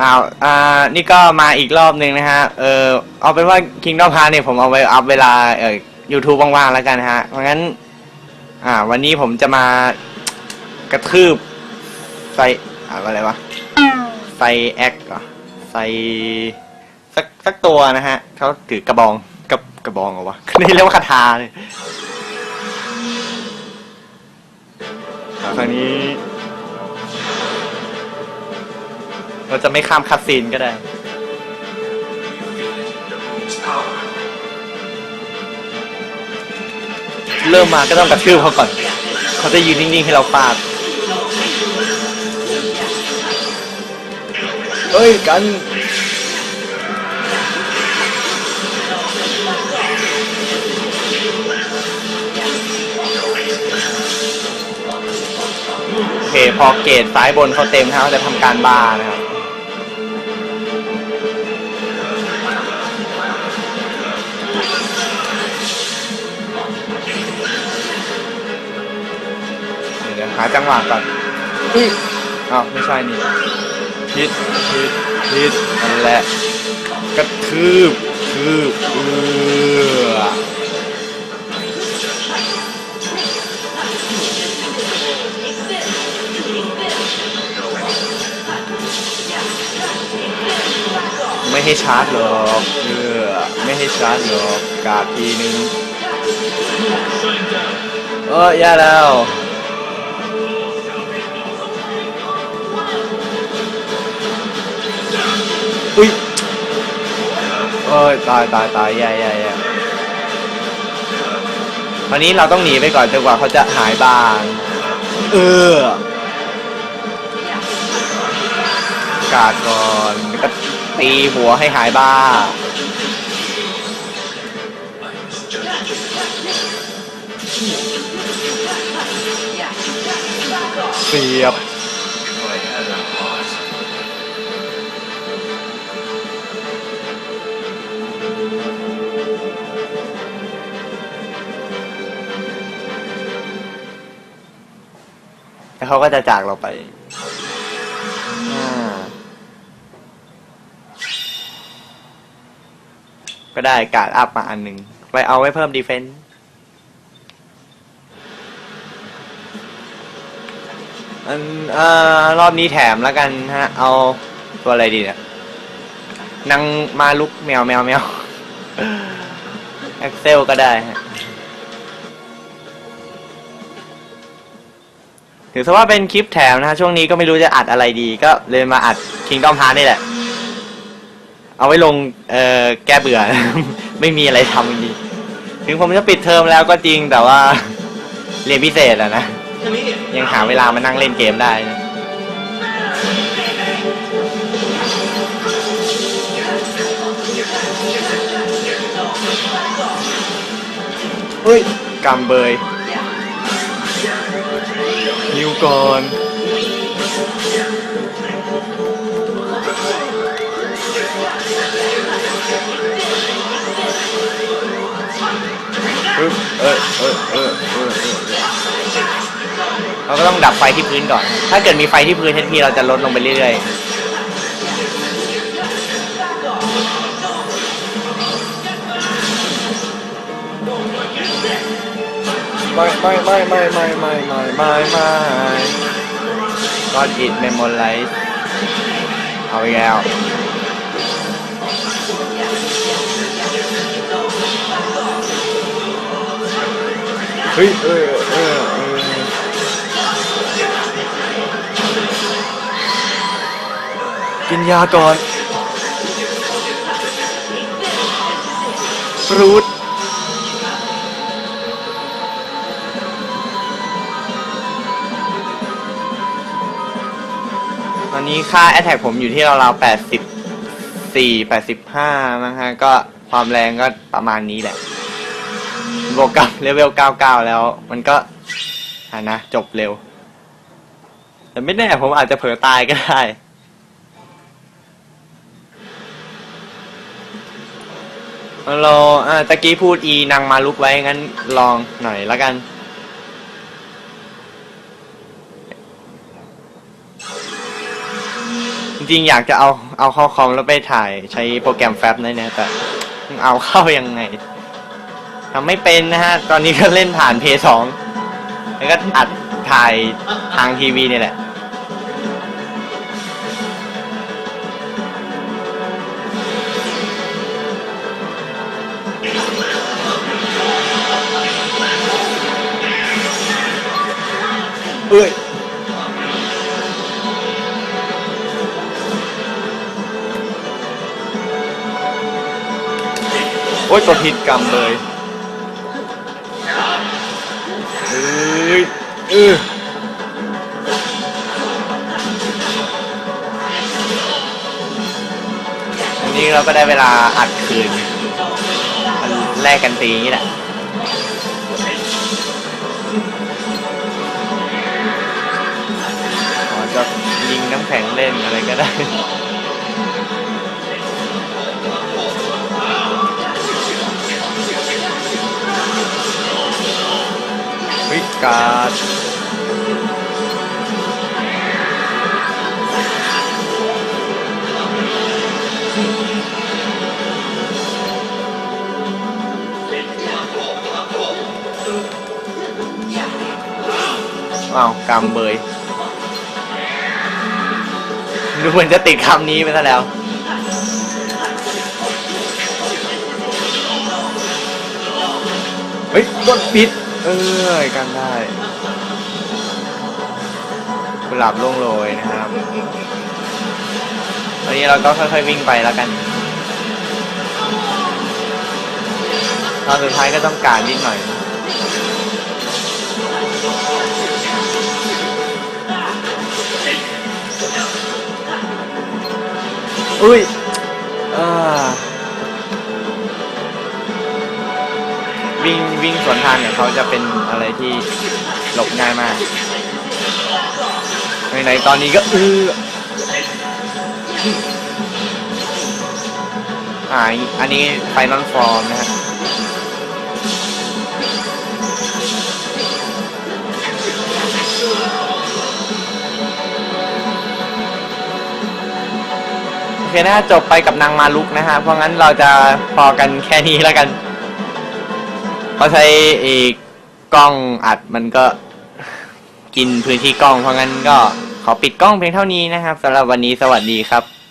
อ้าวอ่านี่ก็มาอีกรอบหนึ่งนะฮะ เออเอาเป็นว่า Kingdom Hearts เนี่ยผมเอาไว้อัพเวลาเอ่อ YouTube ว่างๆแล้วกันนะฮะ เพราะงั้น อ่า วันนี้ผมจะมากระทืบไซอ่าอะไรวะไซแอคเหรอไซสักสักตัวนะฮะเขาถือกระบองกับกระบองเหรอวะ นี่เรียกว่าคาถาเลยอ่าคราวนี้ เราจะไม่ข้ามคัดซีนก็ได้ เริ่มมาก็ต้องกระทืบเขาก่อน เขาจะยืนนิ่งๆให้เราฟาดเอ้ยกันโอเคพอเกตซ้ายบนเขาเต็มนะครับจะทำการบ้านะครับ จังหวะก่อนอุ้ยอ้าวไม่ใช่นี่ฮิตฮิตฮิตนั่นแหละกระทืบทืบเอือไม่ให้ชาร์จหรอกเออไม่ให้ชาร์จหรอกกาดทีนึงเออแย่แล้ว อุ้ยเอ้ยตายตายตายแย่แย่แย่ตอนนี้เราต้องหนีไปก่อนจนกว่าเขาจะหายบ้าง เออกาดก่อนแล้วก็ตีหัวให้หายบ้า เสียบ เขาก็จะจากเราไปก็ได้การ์ดอัพมาอันหนึ่งไปเอาไว้เพิ่มดีเฟนส์อันอ่ารอบนี้แถมแล้วกันฮะ เอาตัวอะไรดีเนี่ยนางมาลุกแมวแมวแมว แอ็กเซลก็ได้ฮะ ถือซะว่าเป็นคลิปแถมนะฮะช่วงนี้ก็ไม่รู้จะอัดอะไรดี ก็เลยมาอัด Kingdom Hearts นี่แหละ เอาไว้ลงเอ่อแก้เบื่อ ไม่มีอะไรทำจริงๆถึงผมจะปิดเทอมแล้วก็จริงแต่ว่า เรียนพิเศษอะนะ ยังหาเวลามานั่งเล่นเกมได้นะเฮ้ยกำเบย ก่อน ปึ๊บเออเออเออเออเออเราก็ต้องดับไฟที่พื้นก่อน ถ้าเกิดมีไฟที่พื้นเทปีเราจะลดลงไปเรื่อยๆ ไม่ไม่ไม่ไม่ไม่ไม่ไม่ไม่ไม่ก็จิตเมมโมไลซ์เอาอีกแล้วเฮ้ยเออเออเออกินยาก่อนรุต ตอนนี้ค่า Attack ผมอยู่ที่ราวๆแปดสิบสี่แปดสิบห้านะฮะก็ความแรงก็ประมาณนี้แหละบวกกับเลเวลเก้าเก้าแล้ว มันก็อ่านะ จบเร็ว แต่ไม่แน่ผมอาจจะเผลอตายก็ได้เราอ่าตะกี้พูดอีนางมาลุกไว้งั้นลองหน่อยแล้วกัน นริงๆอยากจะเอาเอาเข้าคอมแล้วไปถ่ายใช้โปรแกรมแฟบนะเนี่ยแต่เอาเข้ายังไงทำไม่เป็นนะฮะ ตอนนี้ก็เล่นผ่านเพย์สองแล้วก็อัดถ่ายทางทีวีนี่แหละ เอ้ย อ้ยตัวผิดกรรมเลยเอ้ยเอออันนี้เราก็ได้เวลาอัดคืนมันแลกกันตีอย่างนี้แหละขอจะยิงน้ำแข็งเล่นอะไรก็ได้ กาดอ้าวกำเบยดูเหมือนจะติดคำนี้ไปซะแล้วเฮ้ยกดผิด เอ้ยกันได้กุหลาบล่วงโรยนะครับตอนนี้เราก็ค่อยๆวิ่งไปแล้วกันตอนสุดท้ายก็ต้องการนิดหน่อย อุ้ยอ่า วิ่งวิ่งสวนทางเนี่ยเขาจะเป็นอะไรที่หลบง่ายมากไหนตอนนี้ก็เอออ่าอันนี้ไฟนอลฟอร์มนะฮะโอเคนะจบไปกับนางมาลุกนะฮะ เพราะงั้นเราจะพอกันแค่นี้แล้วกัน ราะใช้อีกกล้องอัดมันก็กินพื้นที่กล้องเพราะงั้นก็ขอปิดกล้องเพียงเท่านี้นะครับสำหรับวันนี้สวัสดีครับ